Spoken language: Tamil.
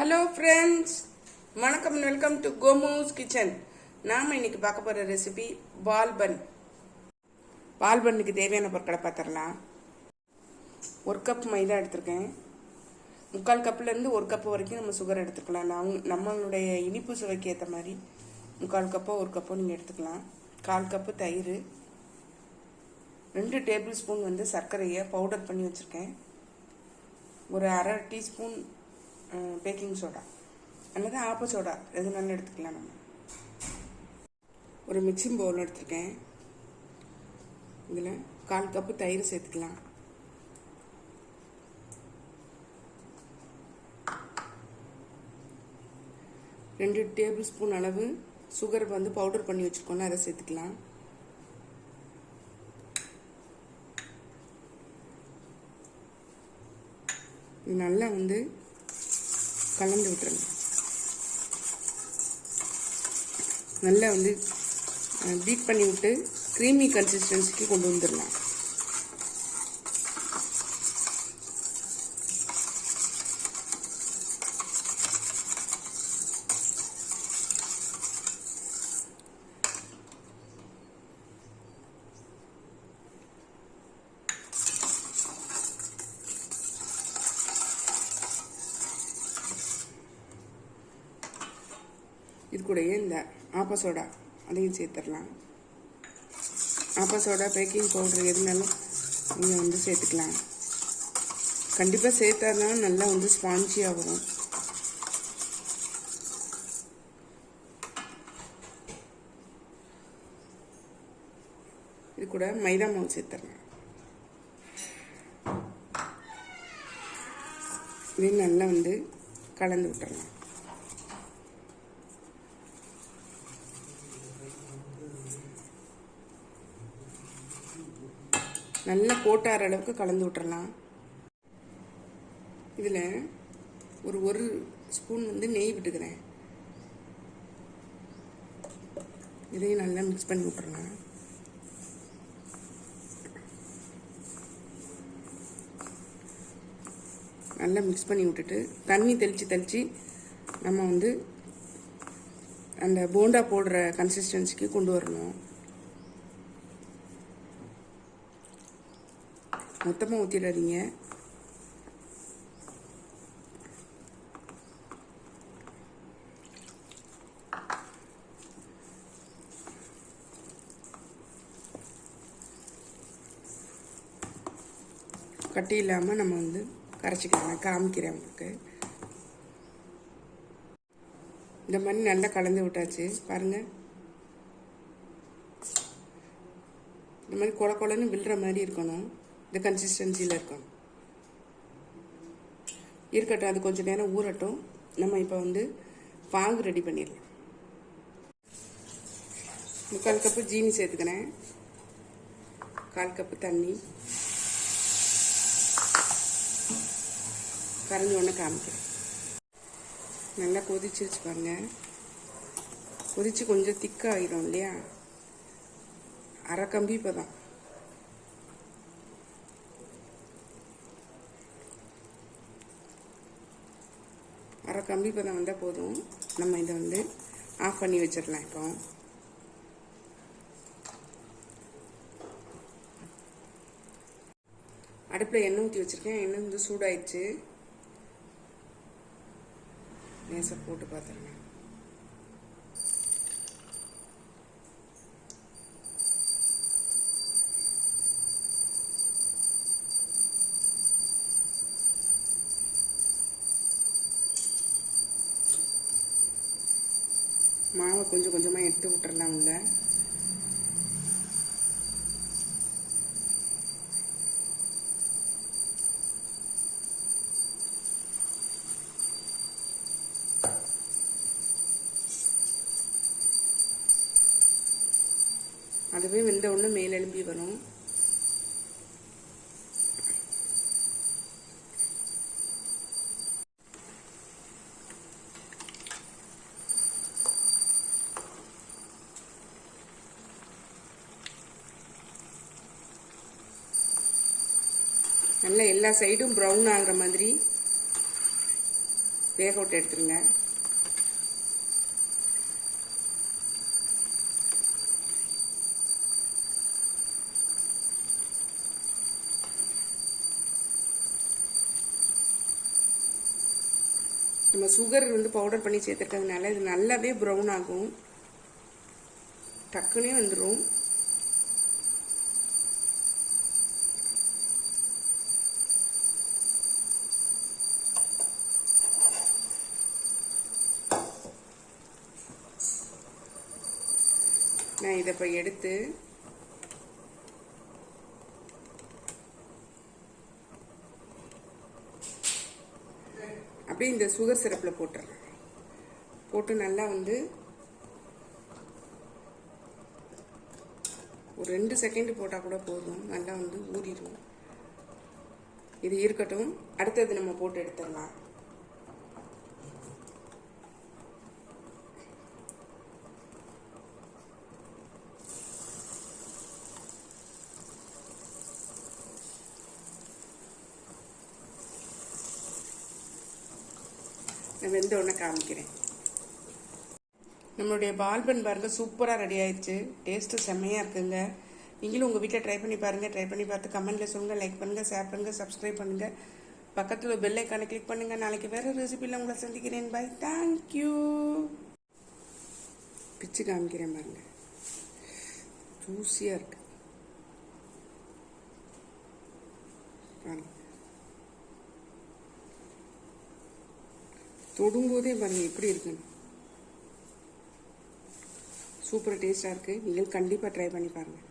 ஹலோ ஃப்ரெண்ட்ஸ் வணக்கம் வெல்கம் டு கோமூஸ் கிச்சன் நாம் இன்னைக்கு பார்க்க போகிற ரெசிபி பால்பன் பால்பன்னுக்கு தேவையான பொருட்களை பார்த்துடலாம். ஒரு கப் மைதா எடுத்திருக்கேன். முக்கால் கப்லேருந்து ஒரு கப் வரைக்கும் நம்ம சுகர் எடுத்துக்கலாம். நான் நம்மளுடைய இனிப்பு சுவைக்கு ஏற்ற மாதிரி முக்கால் கப்போ ஒரு கப்போ நீங்கள் எடுத்துக்கலாம். கால் கப்பு தயிர். ரெண்டு டேபிள் ஸ்பூன் வந்து சர்க்கரையை பவுடர் பண்ணி வச்சுருக்கேன். ஒரு அரை டீஸ்பூன் பேக்கிங் சோடா அல்லது ஆப்ப சோடா எதுனாலும் எடுத்துக்கலாம் நம்ம. ஒரு மிக்சிங் பவுல் எடுத்திருக்கேன். இதில் கால் கப்பு தயிர் சேர்த்துக்கலாம். ரெண்டு டேபிள் ஸ்பூன் அளவு சுகர் வந்து பவுடர் பண்ணி வச்சுருக்கோம்ல அதை சேர்த்துக்கலாம். இது நல்லா வந்து கலந்து விட்டுருங்க. நல்லா வந்து பீட் பண்ணி விட்டு க்ரீமி கன்சிஸ்டன்சிக்கு கொண்டு வந்துடலாம். இது கூடயே இந்த ஆப்ப சோடா அதையும் சேர்த்துடலாம். ஆப்ப சோடா பேக்கிங் பவுடர் எதுனாலும் நீங்கள் வந்து சேர்த்துக்கலாம். கண்டிப்பாக சேர்த்தா தான் நல்லா வந்து ஸ்பான்ச்சியாக வரும் இது கூட மைதா மாவு சேர்த்துடலாம். இதையும் நல்லா வந்து கலந்து விட்டுறலாம் நல்லா கோட்டார அளவுக்கு கலந்து விட்டுறலாம். இதில் ஒரு ஒரு ஸ்பூன் வந்து நெய் விட்டுக்கிறேன். இதையும் நல்லா மிக்ஸ் பண்ணி விட்டுறலாம். நல்லா மிக்ஸ் பண்ணி விட்டுட்டு தண்ணி தெளித்து தெளித்து நம்ம வந்து அந்த போண்டா போடுற கன்சிஸ்டன்சிக்கு கொண்டு வரணும். மொத்தமாக ஊற்றிடாதீங்க கட்டி இல்லாமல் நம்ம வந்து கரைச்சிக்கலாம். காமிக்கிறேன் உங்களுக்கு. இந்த மாதிரி நல்லா கலந்து விட்டாச்சு. பாருங்கள் இந்த மாதிரி கொல கொலன்னு விழுற மாதிரி இருக்கணும். இந்த கன்சிஸ்டன்சியில் இருக்கணும். இருக்கட்டும் அது கொஞ்சம் நேரம் ஊறட்டும். நம்ம இப்போ வந்து பாகு ரெடி பண்ணிடலாம். முக்கால் கப்பு ஜீனி சேர்த்துக்கிறேன். கால் கப்பு தண்ணி. கரைஞ்சி ஒன்று காமிக்கிறேன். நல்லா கொதிச்சு வச்சுப்பாங்க பாருங்க. கொதிச்சு கொஞ்சம் திக்காகிடும் இல்லையா? அரை கம்பி இப்போ தான் அரை கம்பி பதம் வந்தால் போதும். நம்ம இதை வந்து ஆஃப் பண்ணி வச்சிடலாம் இப்போ. அடுப்பில் எண்ணெய் ஊற்றி வச்சுருக்கேன். எண்ணெய் வந்து சூடாயிடுச்சு. லேசாக போட்டு பார்த்துருங்க மாவை கொஞ்சம் கொஞ்சமாக எடுத்து விட்டுறலாம் உள்ள. அதுவே வெந்த ஒன்று மேலெலும்பி வரும். நல்லா எல்லா சைடும் ப்ரௌன் ஆகிற மாதிரி வேக விட்டு எடுத்துருங்க. நம்ம சுகர் வந்து பவுடர் பண்ணி சேர்த்துருக்கறதுனால இது நல்லாவே ப்ரௌன் ஆகும். டக்குனே வந்துடும் நான் இதை இப்போ எடுத்து அப்படியே இந்த சுகர் சிரப்பில் போட்டுறேன். போட்டு நல்லா வந்து ஒரு ரெண்டு செகண்ட் போட்டால் கூட போதும். நல்லா வந்து ஊறிடும் இது இருக்கட்டும். அடுத்தது நம்ம போட்டு எடுத்துடலாம். நான் வெந்த உடனே காமிக்கிறேன். நம்மளுடைய பால்பன் பாருங்க சூப்பராக ரெடி ஆயிடுச்சு. டேஸ்ட்டு செம்மையாக இருக்குங்க. நீங்களும் உங்கள் வீட்டில் ட்ரை பண்ணி பாருங்கள் ட்ரை பண்ணி பார்த்து கமெண்ட்டில் சொல்லுங்கள் லைக் பண்ணுங்கள் ஷேர் பண்ணுங்கள் சப்ஸ்கிரைப் பண்ணுங்கள் பக்கத்தில் பெல் ஐக்கானை கிளிக் பண்ணுங்கள் நாளைக்கு வேறு ரெசிபியில் உங்களை சந்திக்கிறேன். பை தேங்க்யூ பிச்சு காமிக்கிறேன் பாருங்க. ஜூஸியாக இருக்கு. பாருங்க. தொடும்போதே பாருங்க எப்படி இருக்குன்னு சூப்பர் டேஸ்ட்டாக இருக்குது நீங்கள் கண்டிப்பாக ட்ரை பண்ணி பாருங்கள்